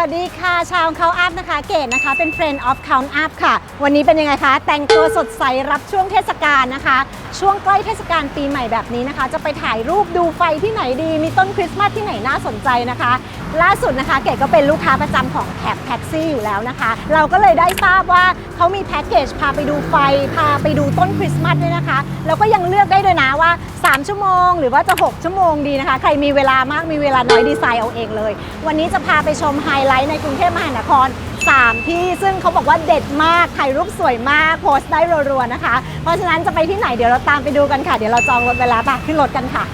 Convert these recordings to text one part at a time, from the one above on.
วัสดีค่ะ ชาวเขาอัพนะคะ เกดนะคะ เป็นเฟรนด์ออฟเขาอัพค่ะ วันนี้เป็นยังไงคะ แต่งตัวสดใสรับช่วงเทศกาลนะคะ ช่วงใกล้เทศกาลปีใหม่แบบนี้นะคะ จะไปถ่ายรูปดูไฟที่ไหนดี มีต้นคริสต์มาสที่ไหนน่าสนใจนะคะ ล่าสุดนะคะ เกดก็เป็นลูกค้าประจำของแคปแท็กซี่อยู่แล้วนะคะ เราก็เลยได้ทราบว่า เขามีแพ็กเกจพาไปดูไฟ พาไปดูต้นคริสต์มาสด้วยนะคะ แล้วก็ยังเลือกได้ด้วยนะว่า 3 ชั่วโมง หรือว่าจะ 6 ชั่วโมงดีนะคะ ใครมีเวลามากมีเวลาน้อยดีไซน์เอาเองเลย วันนี้จะพาไปชมไฮไลท์ในกรุงเทพมหานคร 3 ที่ซึ่งเขาบอกว่าเด็ดมากถ่ายรูปสวยมากโพสต์ได้รัวๆนะคะ เพราะฉะนั้นจะไปที่ไหนเดี๋ยวเราตามไปดูกันค่ะ เดี๋ยวเราจองรถเวลาปะขึ้นรถกันค่ะ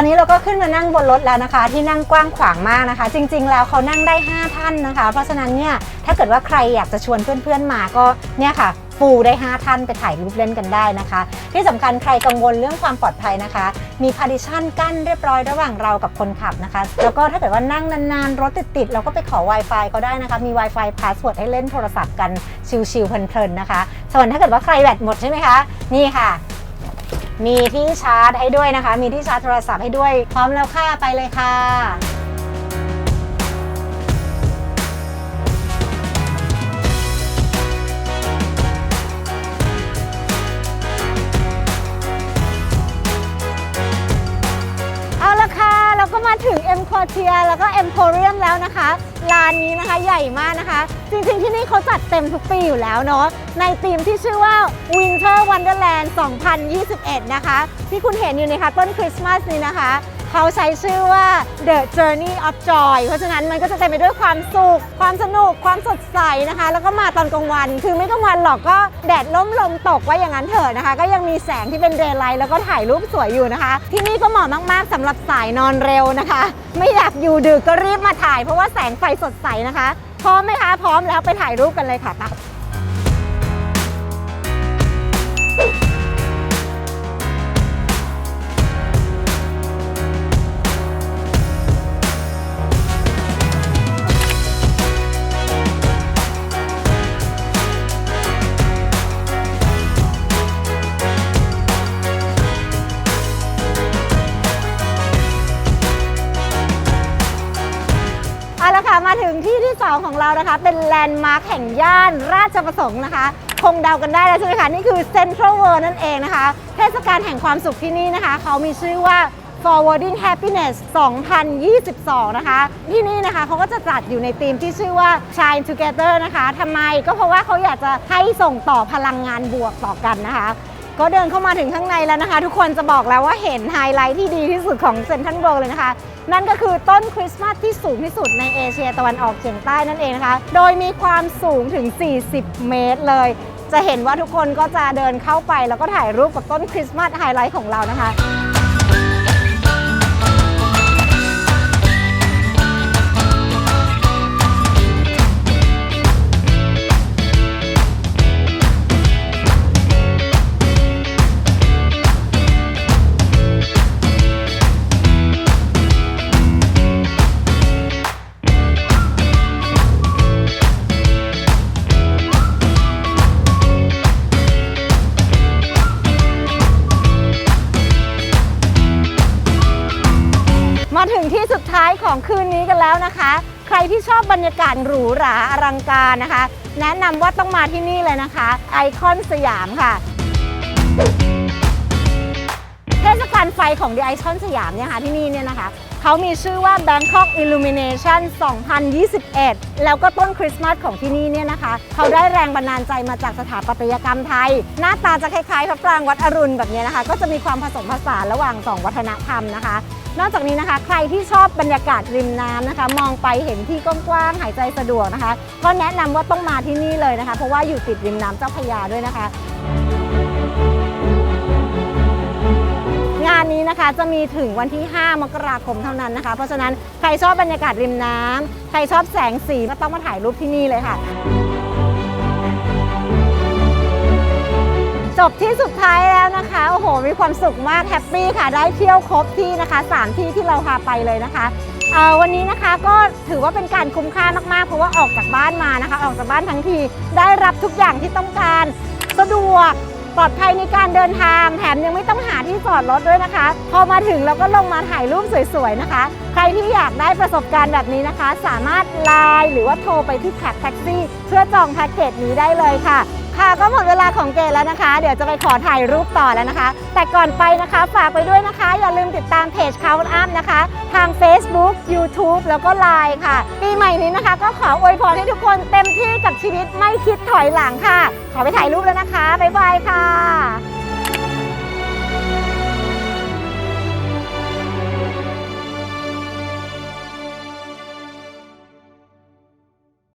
อนนี้เราก็ขึ้นมานั่งบนรถแล้วนะคะ ที่นั่งกว้างขวางมากนะคะ จริง ๆ แล้วเขานั่งได้ 5 ท่านนะคะ เพราะฉะนั้นเนี่ยถ้าเกิดว่าใครอยากจะชวนเพื่อนๆมาก็เนี่ยค่ะฟูได้ 5 ท่านไปถ่ายรูปเล่นกันได้นะคะ ที่สำคัญใครกังวลเรื่องความปลอดภัยนะคะ มีพา r ิชันกั้นเรียบร้อยระหว่างเรากับคนขับนะคะ แล้วก็ถ้าเกิดว่านั่งนานๆ รถติดๆ เราก็ไปขอ Wi-Fi ก็ได้นะคะ มี Wi-Fi พาสเวิร์ดให้เล่นโทรศัพท์กันชิลๆเพลินๆนะคะ ส่วนถ้าเกิดว่าใครแบตหมดใช่ไหมคะ นี่ค่ะ มีที่ชาร์จให้ด้วยนะคะ มีที่ชาร์จโทรศัพท์ให้ด้วย พร้อมแล้วค่ะไปเลยค่ะ เอาละค่ะ เราก็มาถึง M q u a r t i e r แล้วก็ Emporium แล้วนะคะร้านนี้นะคะใหญ่มากนะคะ จริงๆที่นี่เขาจัดเต็มทุกปีอยู่แล้วเนาะในธีมที่ชื่อว่า Winter Wonderland 2021 นะคะ ที่คุณเห็นอยู่ในคะต้นคริสต์มาสนี้นะคะ เขาใช้ชื่อว่า The Journey of Joy เพราะฉะนั้นมันก็จะเต็มไปด้วยความสุข ความสนุก ความสดใสนะคะ แล้วก็มาตอนกลางวัน คือไม่กลางวันหรอกก็แดดล่มลมตกว่าอย่างนั้นเถอะนะคะ ก็ยังมีแสงที่เป็นเดย์ไลท์แล้วก็ถ่ายรูปสวยอยู่นะคะ ที่นี่ก็เหมาะมาก ๆสำหรับสายนอนเร็วนะคะ ไม่อยากอยู่ดึกก็รีบมาถ่าย เพราะว่าแสงไฟสดใสนะคะ พร้อมไหมคะ พร้อมแล้วไปถ่ายรูปกันเลยค่ะไมาถึงที่ที่ 2 ของเรานะคะ เป็นแลนด์มาร์คแห่งย่านราชประสงค์นะคะ คงเดากันได้แล้วใช่ไหมคะ นี่คือ Central World นั่นเองนะคะ เทศกาลแห่งความสุขที่นี่นะคะ เขามีชื่อว่า Forwarding Happiness 2022 นะคะ ที่นี่นะคะเขาก็จะจัดอยู่ในธีมที่ชื่อว่า Shine Together นะคะทำไมก็เพราะว่าเขาอยากจะให้ส่งต่อพลังงานบวกต่อกันนะคะ ก็เดินเข้ามาถึงข้างในแล้วนะคะ ทุกคนจะบอกแล้วว่าเห็นไฮไลท์ที่ดีที่สุดของเซนทรัลเวิลด์เลยนะคะ นั่นก็คือต้นคริสต์มาสที่สูงที่สุดในเอเชียตะวันออกเฉียงใต้นั่นเองนะคะ โดยมีความสูงถึง 40 เมตรเลย จะเห็นว่าทุกคนก็จะเดินเข้าไปแล้วก็ถ่ายรูปกับต้นคริสต์มาสไฮไลท์ของเรานะคะ ของคืนนี้กันแล้วนะคะ ใครที่ชอบบรรยากาศหรูหราอลังการนะคะ แนะนำว่าต้องมาที่นี่เลยนะคะ ไอคอนสยามค่ะเทศกาลไฟของ The Icon สยามเนี่ยค่ะที่นี่เนี่ยนะคะเขามีชื่อว่า Bangkok Illumination 2021 แล้วก็ต้นคริสต์มาสของที่นี่เนี่ยนะคะเขาได้แรงบันดาลใจมาจากสถาปัตยกรรมไทย หน้าตาจะคล้ายๆพระปรางวัดอรุณแบบนี้นะคะ ก็จะมีความผสมผสานระหว่างสองวัฒนธรรมนะคะ นอกจากนี้นะคะ ใครที่ชอบบรรยากาศริมน้ำนะคะ มองไปเห็นที่กว้างๆหายใจสะดวกนะคะ ก็แนะนำว่าต้องมาที่นี่เลยนะคะ เพราะว่าอยู่ติดริมน้ำเจ้าพระยาด้วยนะคะงานนี้นะคะจะมีถึงวันที่ 5 มกราคมเท่านั้นนะคะ เพราะฉะนั้นใครชอบบรรยากาศริมน้ำใครชอบแสงสีก็ต้องมาถ่ายรูปที่นี่เลยค่ะ จบที่สุดท้ายแล้วนะคะ โอ้โห มีความสุขมากแฮปปี้ค่ะ ได้เที่ยวครบที่นะคะ3ที่ที่เราพาไปเลยนะคะเอ่อวันนี้นะคะก็ถือว่าเป็นการคุ้มค่ามากๆ เพราะว่าออกจากบ้านมานะคะ ออกจากบ้านทั้งทีได้รับทุกอย่างที่ต้องการ สะดวกปลอดภัยในการเดินทางแถมยังไม่ต้องหาที่จอดรถด้วยนะคะ พอมาถึงเราก็ลงมาถ่ายรูปสวยๆนะคะ ใครที่อยากได้ประสบการณ์แบบนี้นะคะ สามารถไลน์หรือว่าโทรไปที่แคปแท็กซี่ เพื่อจองแพ็กเกจนี้ได้เลยค่ะ ค่ะก็หมดเวลาของเกดแล้วนะคะ เดี๋ยวจะไปขอถ่ายรูปต่อแล้วนะคะ แต่ก่อนไปนะคะฝากไปด้วยนะคะ อย่าลืมติดตามเพจ Count Up นะคะ ทาง Facebook YouTube แล้วก็ Line ค่ะ ปีใหม่นี้นะคะ ก็ขออวยพรให้ทุกคนเต็มที่กับชีวิตไม่คิดถอยหลังค่ะ ขอไปถ่ายรูปแล้วนะคะบ๊ายบายค่ะ